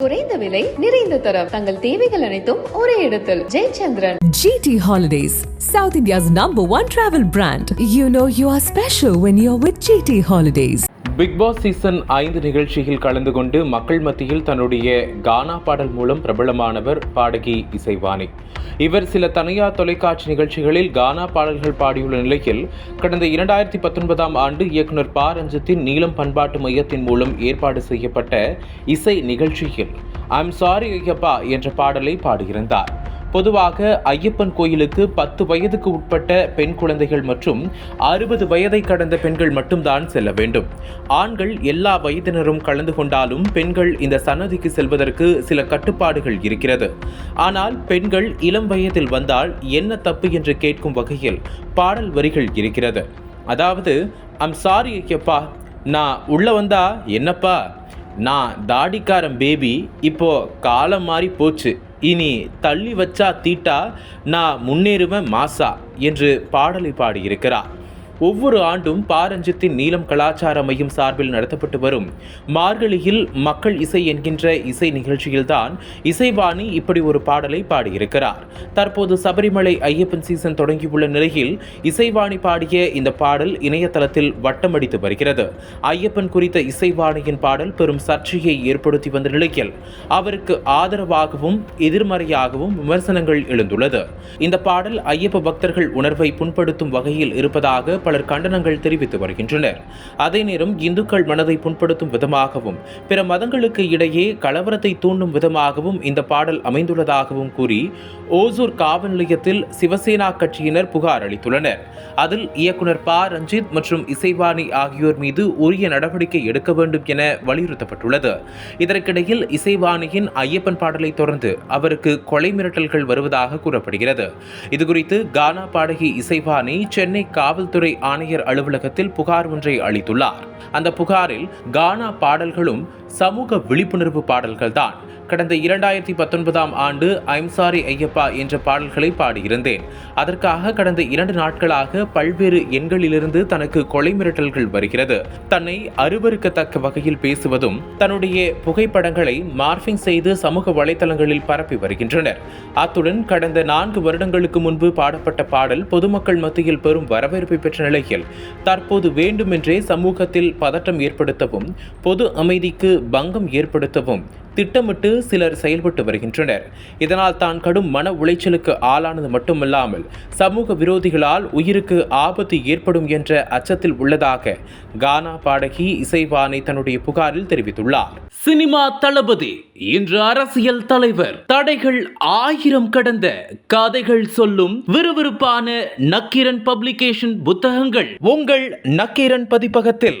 குறைந்த விலை நிறைந்த தரம் தங்கள் தேவைகள் அனைத்தும் ஒரே இடத்தில் Jayachandran GT holidays south India's number one travel brand you know you are special when you are with GT holidays boss season ஐந்து நிகழ்ச்சியில் கலந்து கொண்டு மக்கள் மத்தியில் தன்னுடைய கானா பாடல் மூலம் பிரபலமானவர் பாடகி இசைவாணி. இவர் சில தனியார் தொலைக்காட்சி நிகழ்ச்சிகளில் கானா பாடல்கள் பாடியுள்ள நிலையில் கடந்த இரண்டாயிரத்தி பத்தொன்பதாம் ஆண்டு இயக்குனர் ப. ரஞ்சித்தின் நீளம் பண்பாட்டு மையத்தின் மூலம் ஏற்பாடு செய்யப்பட்ட இசை நிகழ்ச்சியில் ஐம் சாரி ஐயப்பா என்ற பாடலை பாடியிருந்தார். பொதுவாக ஐயப்பன் கோயிலுக்கு பத்து வயதுக்கு உட்பட்ட பெண் குழந்தைகள் மற்றும் அறுபது வயதை கடந்த பெண்கள் மட்டும்தான் செல்ல வேண்டும். ஆண்கள் எல்லா வயதினரும் கலந்து கொண்டாலும் பெண்கள் இந்த சன்னதிக்கு செல்வதற்கு சில கட்டுப்பாடுகள் இருக்கிறது. ஆனால் பெண்கள் இளம் வயதில் வந்தால் என்ன தப்பு என்று கேட்கும் வகையில் பாடல் வரிகள் இருக்கிறது. அதாவது அம் சாரி ஐயப்பா. நான் உள்ள வந்தா என்னப்பா? நான் தாடிக்காரன் பேபி இப்போ காலம் மாறி போச்சு. இனி தள்ளி வச்சா தீட்டா நான் முன்னேறுவேன் மாசா என்று பாடலை பாடியிருக்கிறார். ஒவ்வொரு ஆண்டும் பாரஞ்சித்தின் நீலம் கலாச்சார மையம் சார்பில் நடத்தப்பட்டு வரும் மார்கழியில் மக்கள் இசை என்கின்ற இசை நிகழ்ச்சியில்தான் இசைவாணி இப்படி ஒரு பாடலை பாடியிருக்கிறார். தற்போது சபரிமலை ஐயப்பன் சீசன் தொடங்கியுள்ள நிலையில் இசைவாணி பாடிய இந்த பாடல் இணையதளத்தில் வட்டமடித்து வருகிறது. ஐயப்பன் குறித்த இசைவாணியின் பாடல் பெரும் சர்ச்சையை ஏற்படுத்தி வந்த நிலையில் அவருக்கு ஆதரவாகவும் எதிர்மறையாகவும் விமர்சனங்கள் எழுந்துள்ளது. இந்த பாடல் ஐயப்ப பக்தர்கள் உணர்வை புண்படுத்தும் வகையில் இருப்பதாக பலர் கண்டனங்கள் தெரிவித்து வருகின்றனர். அதே நேரம் இந்துக்கள் மனதை புண்படுத்தும் விதமாகவும் பிற மதங்களுக்கு இடையே கலவரத்தை தூண்டும் விதமாகவும் இந்த பாடல் அமைந்துள்ளதாகவும் கூறி ஓசூர் காவல் நிலையத்தில் சிவசேனா கட்சியினர் புகார் அளித்துள்ளனர். அதில் இயக்குனர் ப. ரஞ்சித் மற்றும் இசைவாணி ஆகியோர் மீது உரிய நடவடிக்கை எடுக்க வேண்டும் என வலியுறுத்தப்பட்டுள்ளது. இதற்கிடையில் இசைவாணியின் ஐயப்பன் பாடலை தொடர்ந்து அவருக்கு கொலை மிரட்டல்கள் வருவதாக கூறப்படுகிறது. இதுகுறித்து கானா பாடகி இசைவாணி சென்னை காவல்துறை ஆணையர் அலுவலகத்தில் புகார் ஒன்றை அளித்துள்ளார். அந்த புகாரில் கானா பாடல்களும் சமூக விழிப்புணர்வு பாடல்கள்தான். கடந்த இரண்டாயிரத்தி பத்தொன்பதாம் ஆண்டு ஐம்சாரி ஐயப்பா என்ற பாடல்களை பாடியிருந்தேன். அதற்காக கடந்த இரண்டு நாட்களாக பல்வேறு எண்களிலிருந்து தனக்கு கொலை மிரட்டல்கள் வருகிறது. தன்னை அருவருக்கத்தக்க வகையில் பேசுவதும் தன்னுடைய புகைப்படங்களை மார்பிங் செய்து சமூக வலைதளங்களில் பரப்பி வருகின்றனர். அத்துடன் கடந்த நான்கு வருடங்களுக்கு முன்பு பாடப்பட்ட பாடல் பொதுமக்கள் மத்தியில் பெரும் வரவேற்பை பெற்ற நிலையில் தற்போது வேண்டுமென்றே சமூகத்தில் பதட்டம் ஏற்படுத்தவும் பொது அமைதிக்கு பங்கம் ஏற்படுத்தவும் திட்டமிட்டு சிலர் செயல்பட்டு வருகின்றனர். இதனால் தான் கடும் மன உளைச்சலுக்கு ஆளானது மட்டுமல்லாமல் சமூக விரோதிகளால் உயிருக்கு ஆபத்து ஏற்படும் என்ற அச்சத்தில் உள்ளதாக கானா பாடகி இசைவானை தன்னுடைய புகாரில் தெரிவித்துள்ளார். சினிமா தளபதி இன்று அரசியல் தலைவர். தடைகள் ஆயிரம் கடந்த கதைகள் சொல்லும் விறுவிறுப்பான நக்கீரன் பப்ளிகேஷன் புத்தகங்கள் உங்கள் நக்கீரன் பதிப்பகத்தில்.